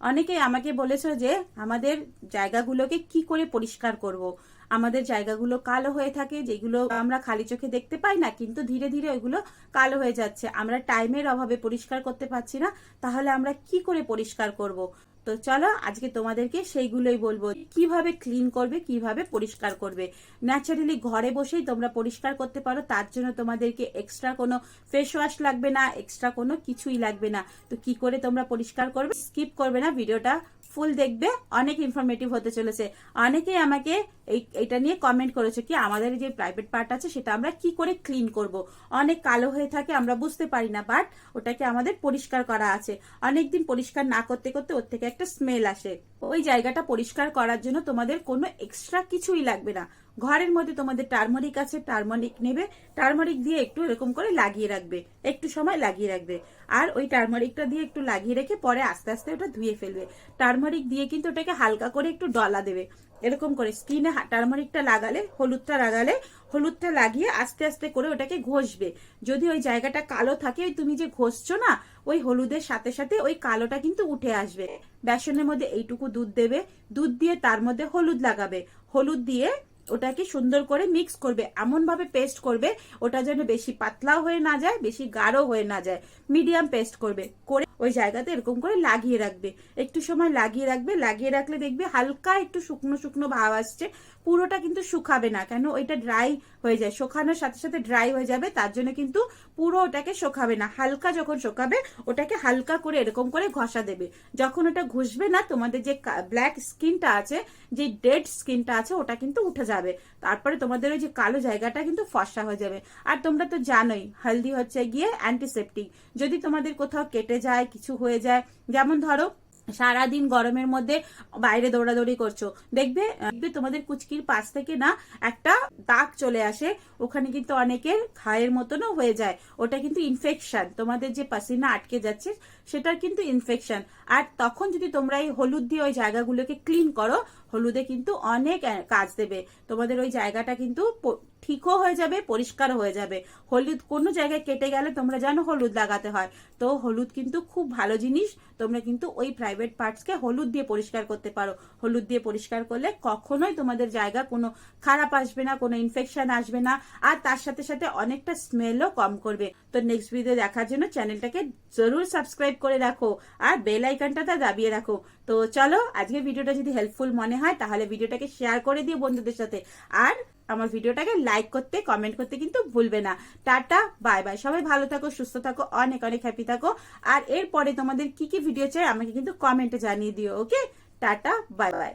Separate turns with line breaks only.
অনেকেই আমাকে বলেছ যে আমাদের জায়গাগুলোকে কি করে পরিষ্কার করব। আমাদের জায়গাগুলো কালো হয়ে থাকে, যেগুলো আমরা খালি চোখে দেখতে পাই না, কিন্তু ধীরে ধীরে ওইগুলো কালো হয়ে যাচ্ছে আমরা টাইমের অভাবে পরিষ্কার করতে পারছি না, তাহলে আমরা কি করে পরিষ্কার করব। তো চলো, আজকে তোমাদেরকে সেইগুলোই বলব। কীভাবে ক্লিন করবে, কীভাবে পরিষ্কার করবে? ন্যাচারালি ঘরে বসেই তোমরা পরিষ্কার করতে পারো, তার জন্য তোমাদেরকে এক্সট্রা কোনো ফেস ওয়াশ লাগবে না এক্সট্রা কোনো কিছুই লাগবে না। তো কি করে তোমরা পরিষ্কার করবে? স্কিপ করবে না, ভিডিওটা ফুল দেখবে, অনেক ইনফরমেটিভ হতে চলেছে। অনেকেই আমাকে এই, এটা নিয়ে কমেন্ট করেছে কি, আমাদের যে প্রাইভেট পার্ট আছে, সেটা আমরা কি করে ক্লিন করব? অনেক কালো হয়ে থাকে, আমরা বুঝতে পারি না বাট ওটাকে আমাদের পরিষ্কার করা আছে। অনেকদিন পরিষ্কার না করতে করতে ওর থেকে একটা স্মেল আসে। ওই জায়গাটা পরিষ্কার করার জন্য তোমাদের কোনো এক্সট্রা কিছুই লাগবে না। ঘরের মধ্যে তোমাদের টার্মারিক আছে, টার্মারিক নেবে, টার্মারিক দিয়ে একটু এরকম করে লাগিয়ে রাখবে, একটু সময় লাগিয়ে রাখবে। আর ওই টার্মারিকটা দিয়ে একটু লাগিয়ে রেখে পরে আস্তে আস্তে ওটা ধুয়ে ফেলবে। টার্মারিক দিয়ে কিন্তু ওটাকে হালকা করে একটু ডলা দেবে। এরকম করে স্কিনে টার্মারিকটা লাগালে, হলুদটা লাগালে, হলুদটা লাগিয়ে আস্তে আস্তে করে ওটাকে ঘষবে। যদি ওই জায়গাটা কালো থাকে, ওই তুমি যে ঘষছো না, ওই হলুদের সাথে সাথে ওই কালোটা কিন্তু উঠে আসবে। বেসনের মধ্যে এইটুকু দুধ দেবে। দুধ দিয়ে তার মধ্যে হলুদ লাগাবে। হলুদ দিয়ে ওটাকে সুন্দর করে মিক্স করবে এমন ভাবে পেস্ট করবে, ওটা যেন বেশি পাতলাও হয়ে না যায়, বেশি গাঢ় হয়ে না যায়। মিডিয়াম পেস্ট করবে, করে ওই জায়গাতে এরকম করে লাগিয়ে রাখবে। একটু সময় লাগিয়ে রাখবে, লাগিয়ে রাখলে দেখবে হালকা একটু শুকনো শুকনো ভাব আসছে। পুরোটা কিন্তু শুকাবে না, কেন ওইটা ড্রাই হয়ে যায়। শুকানোর সাথে সাথে ড্রাই হয়ে যাবে, তার জন্য কিন্তু পুরো ওটাকে শোকাবে না। হালকা যখন শোকাবে, ওটাকে হালকা করে এরকম করে ঘষা দেবে। যখন ওটা ঘষবে না, তোমাদের যে ব্ল্যাক স্কিনটা আছে, যে ডেড স্কিনটা আছে, ওটা কিন্তু উঠে যাবে। তারপরে তোমাদের ওই যে কালো জায়গাটা কিন্তু ফসা হয়ে যাবে। আর তোমরা তো জানোই হলদি হচ্ছে গিয়ে অ্যান্টিসেপটিক যদি তোমাদের কোথাও কেটে যায় কিছু হয়ে যায়। যেমন ধরো, সারাদিন গরমের মধ্যে বাইরে দৌড়াদৌড়ি করছ। দেখবে দেখবে তোমাদের কুচকির পাশ থেকে না একটা দাগ চলে আসে। ওখানে কিন্তু অনেকের খায়ের মতনও হয়ে যায়। ওটা কিন্তু ইনফেকশন তোমাদের যে পাসিনা আটকে যাচ্ছে, সেটার কিন্তু ইনফেকশন আর তখন যদি তোমরা এই হলুদ দিয়ে ওই জায়গাগুলোকে ক্লিন করো হলুদে কিন্তু অনেক কাজ দেবে। তোমাদের ওই জায়গাটা কিন্তু ঠিকও হয়ে যাবে পরিষ্কার হয়ে যাবে। হলুদ কোনো জায়গায় কেটে গেলে তোমরা জানো হলুদ লাগাতে হয়। তো হলুদ কিন্তু খুব ভালো জিনিস। তোমরা কিন্তু ওই প্রাইভেট পার্টসকে হলুদ দিয়ে পরিষ্কার করতে পারো। হলুদ দিয়ে পরিষ্কার করলে কখনোই তোমাদের জায়গা কোনো খারাপ আসবে না, কোনো ইনফেকশন আসবে না। আর তার সাথে সাথে অনেকটা স্মেলও কম করবে। তো নেক্সট ভিডিও দেখার জন্য চ্যানেলটাকে জরুর সাবস্ক্রাইব করে রাখো। আর বেল আইকনটা দাবিয়ে রাখো। তো চলো আজকে ভিডিওটা যদি হেল্পফুল মনে হয়, তাহলে ভিডিওটাকে শেয়ার করে দিও বন্ধুদের সাথে। আর আমার ভিডিওটাকে লাইক করতে কমেন্ট করতে কিন্তু ভুলবে না। টাটা বাই বাই সবাই ভালো থাকো, সুস্থ থাকো, অনেক অনেক হ্যাপি থাকো। আর এরপরে তোমাদের কি কি ভিডিও চাই আমাকে কিন্তু কমেন্টে জানিয়ে দিও ওকে টাটা বাই বাই